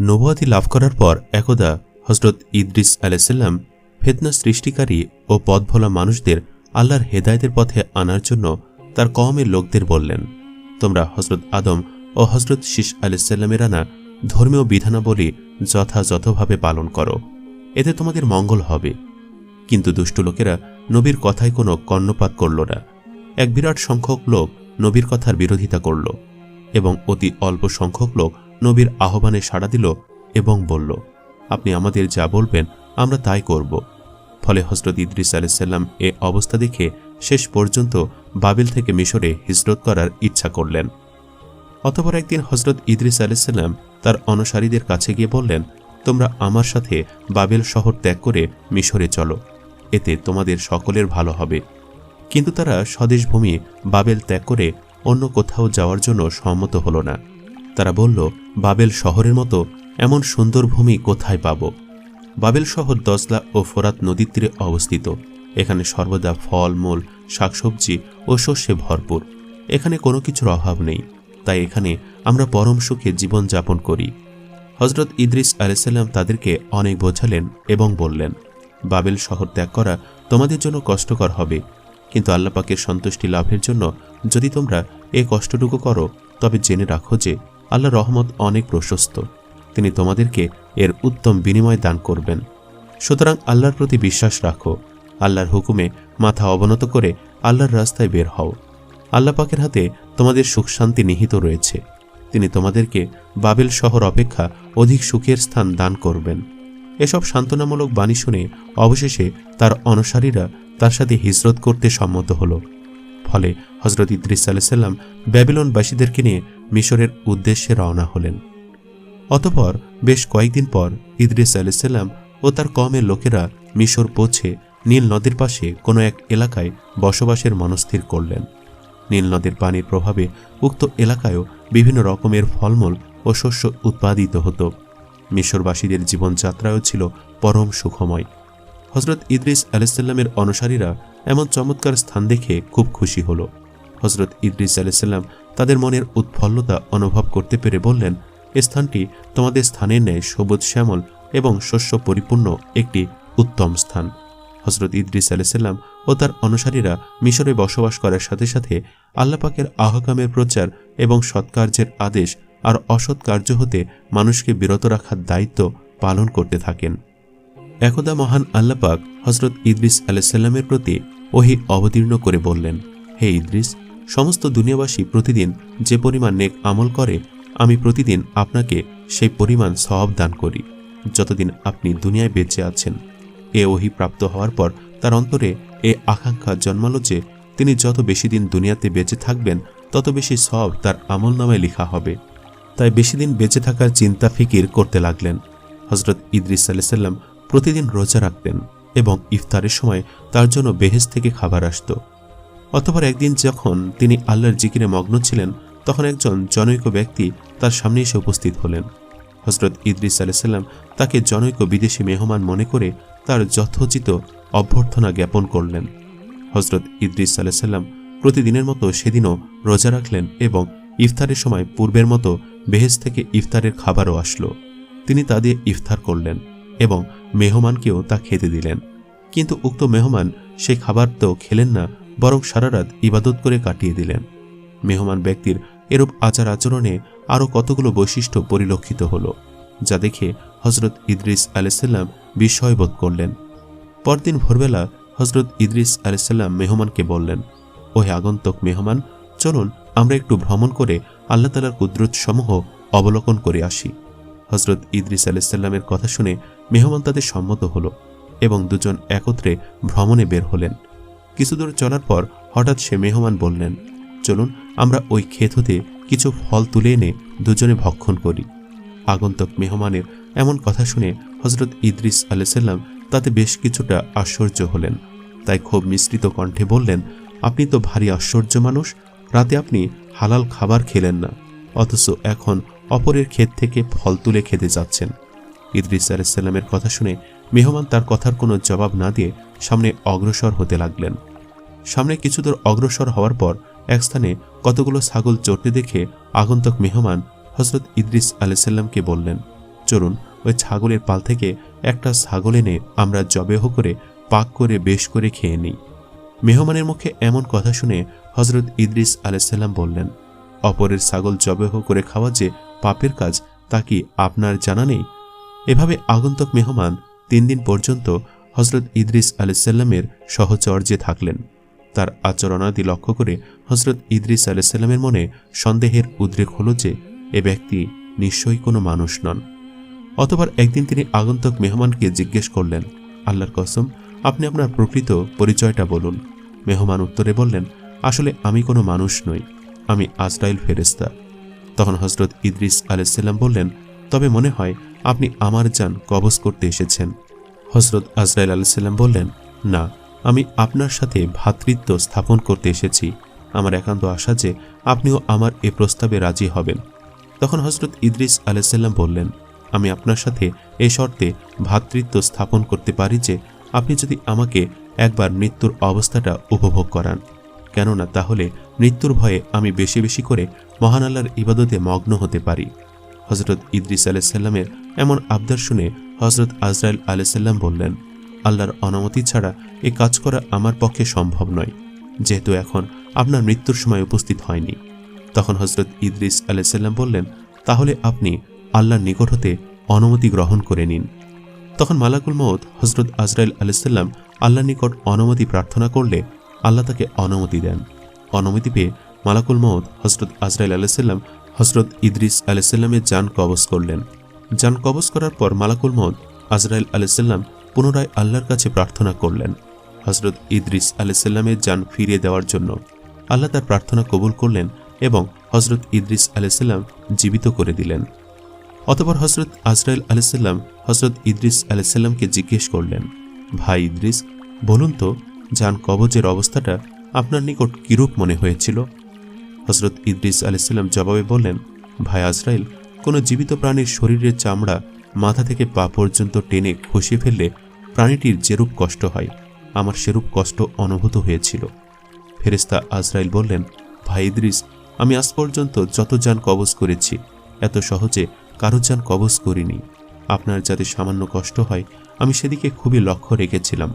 নবুয়াতি লাভ করার পর একদা হজরত ইদ্রিস আলাইসাল্লাম ফেতনা সৃষ্টিকারী ও পথভোলা মানুষদের আল্লাহর হেদায়তের পথে আনার জন্য তার কওমের লোকদের বললেন, তোমরা হজরত আদম ও হজরত শীষ আলাইসাল্লামের আনা ধর্মীয় বিধানাবলী যথাযথভাবে পালন করো। এতে তোমাদের মঙ্গল হবে। কিন্তু দুষ্ট লোকেরা নবীর কথায় কোনো কর্ণপাত করল না। এক বিরাট সংখ্যক লোক নবীর কথার বিরোধিতা করল এবং অতি অল্প সংখ্যক লোক নবীর আহ্বানে সাড়া দিল এবং বলল, আপনি আমাদের যা বলবেন, আমরা তাই করব। ফলে হজরত ইদ্রিস আলাইসাল্লাম এ অবস্থা দেখে শেষ পর্যন্ত বাবিল থেকে মিশরে হিজরত করার ইচ্ছা করলেন। অতপর একদিন হজরত ইদ্রিস আলাইসাল্লাম তার অনুসারীদের কাছে গিয়ে বললেন, তোমরা আমার সাথে বাবেল শহর ত্যাগ করে মিশরে চলো, এতে তোমাদের সকলের ভালো হবে। কিন্তু তারা স্বদেশ ভূমি বাবেল ত্যাগ করে অন্য কোথাও যাওয়ার জন্য সম্মত হল না। তারা বলল, বাবেল শহরের মতো এমন সুন্দর ভূমি কোথায় পাব? বাবেল শহর দজলা ও ফোরাত নদীর তীরে অবস্থিত। এখানে সর্বদা ফল, মূল, শাকসবজি ও শস্যে ভরপুর। এখানে কোনো কিছুর অভাব নেই। তাই এখানে আমরা পরম সুখে জীবনযাপন করি। হজরত ইদ্রিস আলাইসাল্লাম তাদেরকে অনেক বোঝালেন এবং বললেন, বাবেল শহর ত্যাগ করা তোমাদের জন্য কষ্টকর হবে। কিন্তু আল্লাপাকের সন্তুষ্টি লাভের জন্য যদি তোমরা এ কষ্টটুকু করো, তবে জেনে রাখো যে আল্লাহ রহমত অনেক প্রশস্ত। তিনি তোমাদেরকে এর উত্তম বিনিময় দান করবেন। সুতরাং আল্লাহর প্রতি বিশ্বাস রাখো। আল্লাহর হুকুমে মাথা অবনত করে আল্লাহর রাস্তায় বের হও। আল্লাহ পাকের হাতে তোমাদের সুখ শান্তি নিহিত রয়েছে। তিনি তোমাদেরকে বাবেল শহর অপেক্ষা অধিক সুখের স্থান দান করবেন। এসব সান্ত্বনামূলক বাণী শুনে অবশেষে তার অনুসারীরা তার সাথে হিজরত করতে সম্মত হল। ফলে হজরত ইদ্রিস আলাইসাল্লাম ব্যাবিলনবাসীদেরকে নিয়ে মিশরের উদ্দেশ্যে রওনা হলেন। অতপর বেশ কয়েকদিন পর ইদ্রিস আলাইসাল্লাম ও তার কমের লোকেরা মিশর পৌঁছে নীল নদীর পাশে কোনো এক এলাকায় বসবাসের মনস্থির করলেন। নীল নদীর পানির প্রভাবে উক্ত এলাকায়ও বিভিন্ন রকমের ফলমূল ও শস্য উৎপাদিত হতো। মিশরবাসীদের জীবনযাত্রাও ছিল পরম সুখময়। হজরত ইদ্রিস আলাইসাল্লামের অনুসারীরা এমন চমৎকার স্থান দেখে খুব খুশি হল। হজরত ইদ্রিস আলাইসাল্লাম তাদের মনের উৎফল্লতা অনুভব করতে পেরে বললেন, এ স্থানটি তোমাদের স্থানের ন্যায় সবুজ শ্যামল এবং শস্য পরিপূর্ণ একটি উত্তম স্থান। হজরত ইদ্রিস আলাইসাল্লাম ও তার অনুসারীরা মিশরে বসবাস করার সাথে সাথে আল্লাপাকের আহকামের প্রচার এবং সৎকার্যের আদেশ আর অসৎ কার্য হতে মানুষকে বিরত রাখার দায়িত্ব পালন করতে থাকেন। একদা মহান আল্লাপাক হজরত ইদ্রিস আলাইসাল্লামের প্রতি ওহি অবতীর্ণ করে বললেন, হে ইদ্রিস, সমস্ত দুনিয়াবাসী প্রতিদিন যে পরিমাণ নেক আমল করে, আমি প্রতিদিন আপনাকে সেই পরিমাণ সওয়াব দান করি, যতদিন আপনি দুনিয়ায় বেঁচে আছেন। এ ওহি প্রাপ্ত হওয়ার পর তার অন্তরে এ আকাঙ্ক্ষা জন্মালো যে তিনি যত বেশি দিন দুনিয়াতে বেঁচে থাকবেন, তত বেশি সব তার আমল নামায় লেখা হবে। তাই বেশি দিন বেঁচে থাকার চিন্তা ফিকির করতে লাগলেন। হজরত ইদ্রিস আলাইসাল্লাম প্রতিদিন রোজা রাখতেন এবং ইফতারের সময় তার জন্য বেহেস থেকে খাবার আসত। অতপর একদিন যখন তিনি আল্লাহর জিকিরে মগ্ন ছিলেন, তখন একজন জনৈক ব্যক্তি তার সামনে এসে উপস্থিত হলেন। হজরত ইদ্রিস আলাইসাল্লাম তাকে জনৈক বিদেশি মেহমান মনে করে তার যথোচিত অভ্যর্থনা জ্ঞাপন করলেন। হজরত ইদ্রিস আলাইসাল্লাম প্রতিদিনের মতো সেদিনও রোজা রাখলেন এবং ইফতারের সময় পূর্বের মতো বেহেজ থেকে ইফতারের খাবারও আসলো। তিনি তা দিয়ে ইফতার করলেন। এবং মেহমানকেও তা খেতে দিলেন। কিন্তু উক্ত মেহমান সেই খাবার তো খেলেন না, বরং সারা রাত ইবাদত করে কাটিয়ে দিলেন। মেহমান ব্যক্তির এরূপ আচার আচরণে আরও কতগুলো বৈশিষ্ট্য পরিলক্ষিত হল, যা দেখে হজরত ইদ্রিস আলাইসাল্লাম বিস্ময়বোধ করলেন। পরদিন ভোরবেলা হজরত ইদ্রিস আলাইসাল্লাম মেহমানকে বললেন, ওহে আগন্তক মেহমান, চলুন আমরা একটু ভ্রমণ করে আল্লাহ তালার কুদরত সমূহ অবলোকন করে আসি। হজরত ইদ্রিস আলাইসাল্লামের কথা শুনে মেহমান তাদের সম্মত হল এবং দুজন একত্রে ভ্রমণে বের হলেন। কিছুদূর চলার পর হঠাৎ সে মেহমান বললেন, চলুন, আমরা ওই ক্ষেত হতে কিছু ফল তুলে এনে দুজনে ভক্ষণ করি। আগন্তক মেহমানের এমন কথা শুনে হজরত ইদ্রিস আলাইসাল্লাম তাতে বেশ কিছুটা আশ্চর্য হলেন। তাই খুব মিশ্রিত কণ্ঠে বললেন, আপনি তো ভারী আশ্চর্য মানুষ, রাতে আপনি হালাল খাবার খেলেন না। অথচ এখন অপরের ক্ষেত থেকে ফল তুলে খেতে যাচ্ছেন। ইদ্রিস আলাইসাল্লামের কথা শুনে মেহমান তার কথার কোনো জবাব না দিয়ে সামনে অগ্রসর হতে লাগলেন। সামনে কিছুদূর অগ্রসর হওয়ার পর এক স্থানে কতগুলো ছাগল চড়তে দেখে আগন্তক মেহমান হজরত ইদ্রিস আলাইসাল্লামকে বললেন, চলুন ওই ছাগলের পাল থেকে একটা ছাগল এনে আমরা জবেহ করে, পাক করে, বেশ করে খেয়ে নিই। মেহমানের মুখে এমন কথা শুনে হজরত ইদ্রিস আলাইসাল্লাম বললেন, অপরের ছাগল জবেহ করে খাওয়া যে পাপের কাজ তা কি আপনার জানা নেই? এভাবে আগন্তক মেহমান তিন দিন পর্যন্ত হজরত ইদ্রিস আলাইসাল্লামের সহচর্যে থাকলেন। তার আচরণাদি লক্ষ্য করে হজরত ইদ্রিস আলাইসাল্লামের মনে সন্দেহের উদ্রেক হল যে এ ব্যক্তি নিশ্চয়ই কোনো মানুষ নন। অতবার একদিন তিনি আগন্তক মেহমানকে জিজ্ঞেস করলেন, আল্লাহর কসম, আপনি আপনার প্রকৃত পরিচয়টা বলুন। মেহমান উত্তরে বললেন, আসলে আমি কোনো মানুষ নই, আমি আজরাইল ফেরেস্তা তখন হজরত ইদ্রিস আলাইসাল্লাম বললেন, তবে মনে হয় আপনি আমার যান কবজ করতে এসেছেন। হজরত আজরাইল আলাইসাল্লাম বললেন, না, আমি আপনার সাথে ভ্রাতৃত্ব স্থাপন করতে এসেছি। আমার একান্ত আশা যে আপনিও আমার এ প্রস্তাবে রাজি হবেন। তখন হজরত ইদ্রিস আলাইসাল্লাম বললেন, আমি আপনার সাথে এই শর্তে ভ্রাতৃত্ব স্থাপন করতে পারি যে আপনি যদি আমাকে একবার মৃত্যুর অবস্থাটা উপভোগ করান। কেননা তাহলে মৃত্যুর ভয়ে আমি বেশি বেশি করে মহান আল্লাহর ইবাদতে মগ্ন হতে পারি। হজরত ইদ্রিস আলাইসাল্লামের এমন আবদার শুনে হজরত আজরাইল আলাইসাল্লাম বললেন, আল্লাহর অনুমতি ছাড়া এ কাজ করা আমার পক্ষে সম্ভব নয়, যেহেতু এখন আপনার মৃত্যুর সময় উপস্থিত হয়নি। তখন হজরত ইদ্রিস আলাইসাল্লাম বললেন, তাহলে আপনি আল্লাহর নিকট হতে অনুমতি গ্রহণ করে নিন। তখন মালাকুল মৌত হজরত আজরাইল আলাইসাল্লাম আল্লাহর নিকট অনুমতি প্রার্থনা করলে আল্লাহ তাকে অনুমতি দেন। অনুমতি পেয়ে মালাকুল মৌত হজরত আজরাইল আলাইসাল্লাম হজরত ইদ্রিস আলাইসাল্লামের যান কবজ করলেন। যান কবজ করার পর মালাকুল মৌত আজরাইল আলাইসাল্লাম পুনরায় আল্লাহর কাছে প্রার্থনা করলেন। হজরত ইদ্রিস আলাইসাল্লামের যান ফিরিয়ে দেওয়ার জন্য আল্লাহ তার প্রার্থনা কবুল করলেন এবং হজরত ইদ্রিস আলাইসাল্লাম জীবিত করে দিলেন। অতপর হজরত আজরাইল আলাইসাল্লাম হজরত ইদ্রিস আলাইসাল্লামকে জিজ্ঞেস করলেন, ভাই ইদ্রিস, বলুন তো, যান কবজের অবস্থাটা আপনার নিকট কিরূপ মনে হয়েছিল? হজরত ইদ্রিস আলাইসাল্লাম জবাবে বললেন, ভাই আজরাইল, কোনো জীবিত প্রাণীর শরীরের চামড়া মাথা থেকে পা পর্যন্ত টেনে খসিয়ে ফেললে প্রাণীটির যেরূপ কষ্ট হয়, আমার সেরূপ কষ্ট অনুভূত হয়েছিল। ফেরেস্তা আজরাইল বললেন, ভাই ইদ্রিস, আমি আজ পর্যন্ত যত যান কবজ করেছি, এত সহজে কারও যান কবজ করিনি। আপনার যাতে সামান্য কষ্ট হয়, আমি সেদিকে খুবই লক্ষ্য রেখেছিলাম।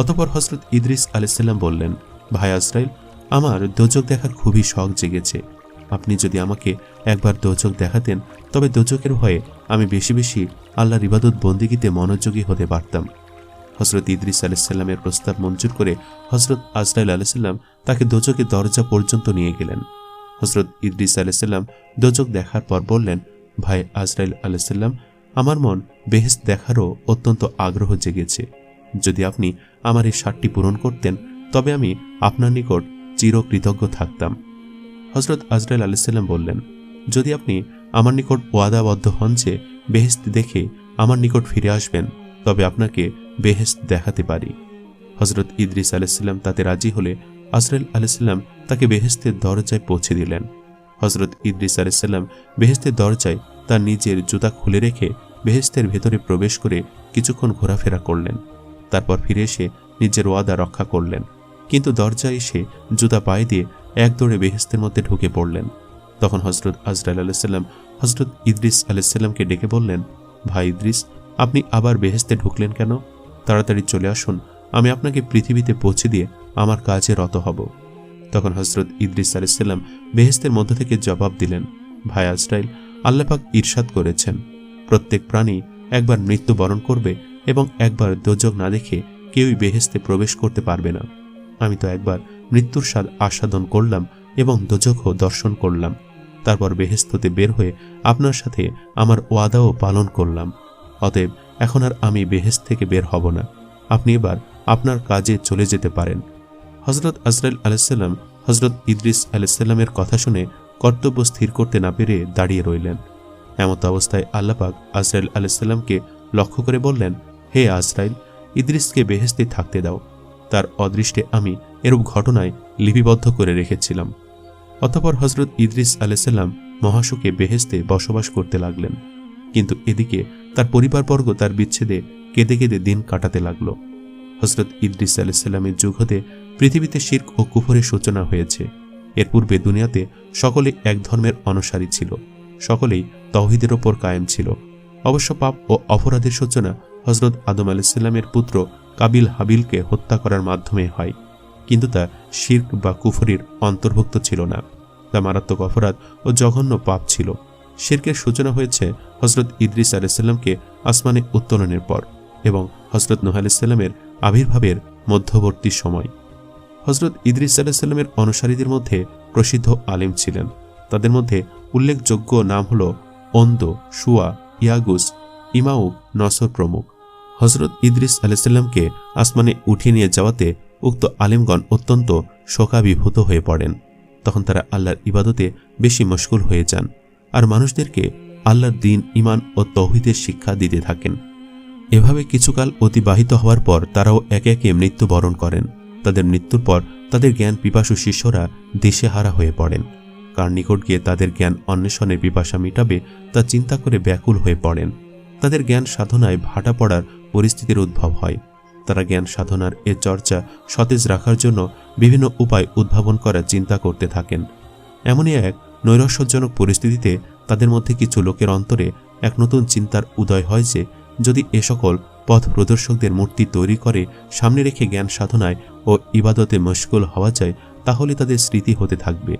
অতপর হজরত ইদ্রিস আলাইসাল্লাম বললেন, ভাই আজরাইল আমার দোজক দেখার খুবই শখ জেগেছে। আপনি যদি আমাকে একবার দোজক দেখাতেন, তবে দোজকের ভয়ে আমি বেশি বেশি আল্লাহর ইবাদত বন্দিগিতে মনোযোগী হতে পারতাম। হজরত ইদ্রিস আলাইসাল্লামের প্রস্তাব মঞ্জুর করে হজরত আজরাইল আলাইসাল্লাম তাকে দোজকের দরজা পর্যন্ত নিয়ে গেলেন। হজরত ইদ্রিস আলাইসাল্লাম দোজক দেখার পর বললেন, ভাই আজরাইল আলাইসাল্লাম আমার মন বেহেস দেখারও অত্যন্ত আগ্রহ জেগেছে। যদি আপনি আমার এই সারটি পূরণ করতেন, তবে আমি আপনার নিকট চিরকৃতজ্ঞ থাকতাম। হজরত আজরাইল আলাইসাল্লাম বললেন, যদি আপনি আমার নিকট ওয়াদাবদ্ধ হন যে বেহেস্ত দেখে আমার নিকট ফিরে আসবেন, তবে আপনাকে বেহেস্ত দেখাতে পারি। হজরত ইদ্রিস আলাইসাল্লাম তাতে রাজি হলে আজরাইল আলাইসাল্লাম তাকে বেহেস্তের দরজায় পৌঁছে দিলেন। হজরত ইদ্রিস আলাইসাল্লাম বেহেস্তের দরজায় তার নিজের জুতা খুলে রেখে বেহেস্তের ভেতরে প্রবেশ করে কিছুক্ষণ ঘোরাফেরা করলেন। তারপর ফিরে এসে নিজের ওয়াদা রক্ষা করলেন। কিন্তু দরজায় এসে জুতা পায়ে দিয়ে এক দৌড়ে বেহেস্তের মধ্যে ঢুকে পড়লেন। তখন হজরত আজরাইল আলাইসাল্লাম হজরত ইদ্রিস আলাইসাল্লামকে ডেকে বললেন, ভাই ইদ্রিস, আপনি আবার বেহেস্তে ঢুকলেন কেন? তাড়াতাড়ি চলে আসুন, আমি আপনাকে পৃথিবীতে পৌঁছে দিয়ে আমার কাজে রত হব। তখন হজরত ইদ্রিস আলাইসাল্লাম বেহেস্তের মধ্য থেকে জবাব দিলেন, ভাই আজরাইল আল্লাপাক ঈর্ষাদ করেছেন। প্রত্যেক প্রাণী একবার মৃত্যুবরণ করবে এবং একবার দোজক না দেখে কেউই বেহেস্তে প্রবেশ করতে পারবে না। আমি তো একবার মৃত্যুর স্বাদ আস্বাদন করলাম এবং দোজকও দর্শন করলাম। তারপর বেহেস্ততে বের হয়ে আপনার সাথে আমার ওয়াদাও পালন করলাম। অতএব এখন আর আমি বেহেস্ত থেকে বের হব না। আপনি এবার আপনার কাজে চলে যেতে পারেন। হজরত আজরাইল আলাইসাল্লাম হজরত ইদ্রিস আলাইসাল্লামের কথা শুনে কর্তব্য স্থির করতে না পেরে দাঁড়িয়ে রইলেন। এমত অবস্থায় আল্লাপাক আজরাইল আলাইসাল্লামকে লক্ষ্য করে বললেন, হে আজরাইল, ইদ্রিসকে বেহেস্তে থাকতে দাও। তার অদৃষ্টে আমি এরূপ ঘটনায় লিপিবদ্ধ করে রেখেছিলাম। অতপর হজরত ইদ্রিস আলাইসাল্লাম মহাশুকে বেহেস্তে বসবাস করতে লাগলেন। কিন্তু এদিকে তার পরিবারবর্গ তার বিচ্ছেদে কেঁদে কেঁদে দিন কাটাতে লাগল। হজরত ইদ্রিস আলাইসাল্লামের যুগ হতে পৃথিবীতে শির্ক ও কুফরের সূচনা হয়েছে। এর পূর্বে দুনিয়াতে সকলে এক ধর্মের অনুসারী ছিল। সকলেই তহিদের ওপর কায়েম ছিল। অবশ্য পাপ ও অপরাধের সূচনা হজরত আদম আলাইসাল্লামের পুত্র কাবিল হাবিলকে হত্যা করার মাধ্যমে হয়, কিন্তু তা শির্ক বা কুফরির অন্তর্ভুক্ত ছিল না। তা মারাত্মক অপরাধ ও জঘন্য পাপ ছিল। শির্কের সূচনা হয়েছে হজরত ইদ্রিস আলাইসাল্লামকে আসমানে উত্তোলনের পর এবং হজরত নোহ আবির্ভাবের মধ্যবর্তী সময়। হজরত ইদ্রিস আলাইসাল্লামের অনুসারীদের মধ্যে প্রসিদ্ধ আলিম ছিলেন। তাদের মধ্যে উল্লেখযোগ্য নাম হল অন্দ সুয়া ইয়াগুস ইমাউ নসর প্রমুখ। হজরত ইদ্রিস আলাইসাল্লামকে আসমানে উঠিয়ে নিয়ে যাওয়াতে উক্ত আলিমগণ অত্যন্ত শোকাবিভূত হয়ে পড়েন। তখন তারা আল্লাহর ইবাদতে বেশি মশগুল হয়ে যান আর মানুষদেরকে আল্লাহর দিন ইমান ও তৌহিদের শিক্ষা দিতে থাকেন। এভাবে কিছুকাল অতিবাহিত হওয়ার পর তারাও একে একে মৃত্যুবরণ করেন। তাদের মৃত্যুর পর তাদের জ্ঞান পিপাসু শিষ্যরা দিশেহারা হয়ে পড়েন। কার নিকট গিয়ে তাদের জ্ঞান অন্বেষণের পিপাসা মিটাবে তা চিন্তা করে ব্যাকুল হয়ে পড়েন। তাদের জ্ঞান সাধনায় ভাটা পড়ার পরিস্থিতির উদ্ভব হয়। তারা জ্ঞান সাধনার এ চর্চা সতেজ রাখার জন্য বিভিন্ন উপায় উদ্ভাবন করার চিন্তা করতে থাকেন। এমনই এক নৈরস্যজনক পরিস্থিতিতে তাদের মধ্যে কিছু লোকের অন্তরে এক নতুন চিন্তার উদয় হয় যে, যদি এ সকল পথ প্রদর্শকদের মূর্তি তৈরি করে সামনে রেখে জ্ঞান সাধনায় ও ইবাদতে মশগুল হওয়া যায়, তাহলে তাদের স্মৃতি হতে থাকবে।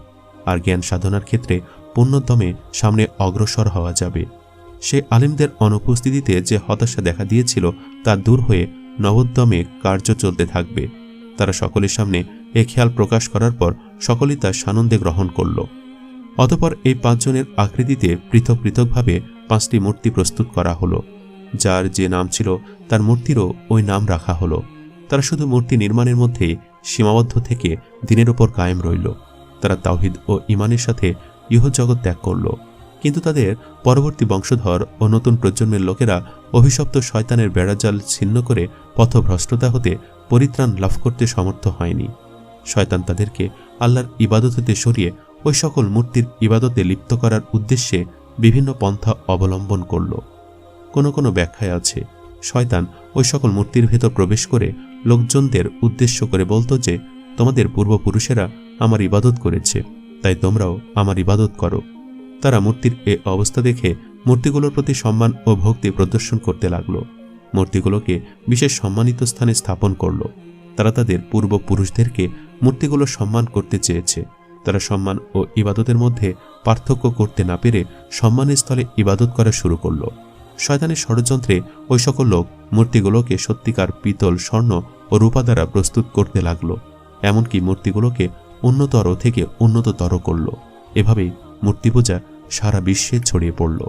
আর জ্ঞান সাধনার ক্ষেত্রে পুণ্যদমে সামনে অগ্রসর হওয়া যাবে। সে আলিমদের অনুপস্থিতিতে যে হতাশা দেখা দিয়েছিল তা দূর হয়ে নবোদ্যমে কার্য চলতে থাকবে। তারা সকলের সামনে এ খেয়াল প্রকাশ করার পর সকলেই তা সানন্দে গ্রহণ করল। অতপর এই পাঁচজনের আকৃতিতে পৃথক পৃথকভাবে পাঁচটি মূর্তি প্রস্তুত করা হলো, যার যে নাম ছিল তার মূর্তিরও ওই নাম রাখা হলো। তারা শুধু মূর্তি নির্মাণের মধ্যে সীমাবদ্ধ থেকে দিনের ওপর কায়েম রইল। তারা তাওহিদ ও ইমানের সাথে ইহজগৎ ত্যাগ করল। কিন্তু তাদের পরবর্তী বংশধর ও নতুন প্রজন্মের লোকেরা অভিশপ্ত শয়তানের বেড়াজাল ছিন্ন করে পথভ্রষ্টতা হতে পরিত্রাণ লাভ করতে সমর্থ হয়নি। শয়তান তাদেরকে আল্লাহর ইবাদত হতে সরিয়ে ওই সকল মূর্তির ইবাদতে লিপ্ত করার উদ্দেশ্যে বিভিন্ন পন্থা অবলম্বন করল। কোনো কোনো ব্যাখ্যায় আছে, শয়তান ওই সকল মূর্তির ভেতর প্রবেশ করে লোকজনদের উদ্দেশ্য করে বলতো যে, তোমাদের পূর্বপুরুষেরা আমার ইবাদত করেছে, তাই তোমরাও আমার ইবাদত করো। তারা মূর্তির এ অবস্থা দেখে মূর্তিগুলোর প্রতি সম্মান ও ভক্তি প্রদর্শন করতে লাগল। মূর্তিগুলোকে বিশেষ সম্মানিত স্থানে স্থাপন করল। তারা তাদের পূর্বপুরুষদেরকে মূর্তিগুলো সম্মান করতে চেয়েছে। তারা সম্মান ও ইবাদতের মধ্যে পার্থক্য করতে না পেরে সম্মানের স্থলে ইবাদত করা শুরু করল। শয়তানের ষড়যন্ত্রে ওই সকল লোক মূর্তিগুলোকে সত্যিকার পিতল, স্বর্ণ ও রূপা দ্বারা প্রস্তুত করতে লাগল। এমনকি মূর্তিগুলোকে উন্নতর থেকে উন্নততর করল। এভাবেই মূর্তি পূজা সারা বিশ্বে ছড়িয়ে পড়ল।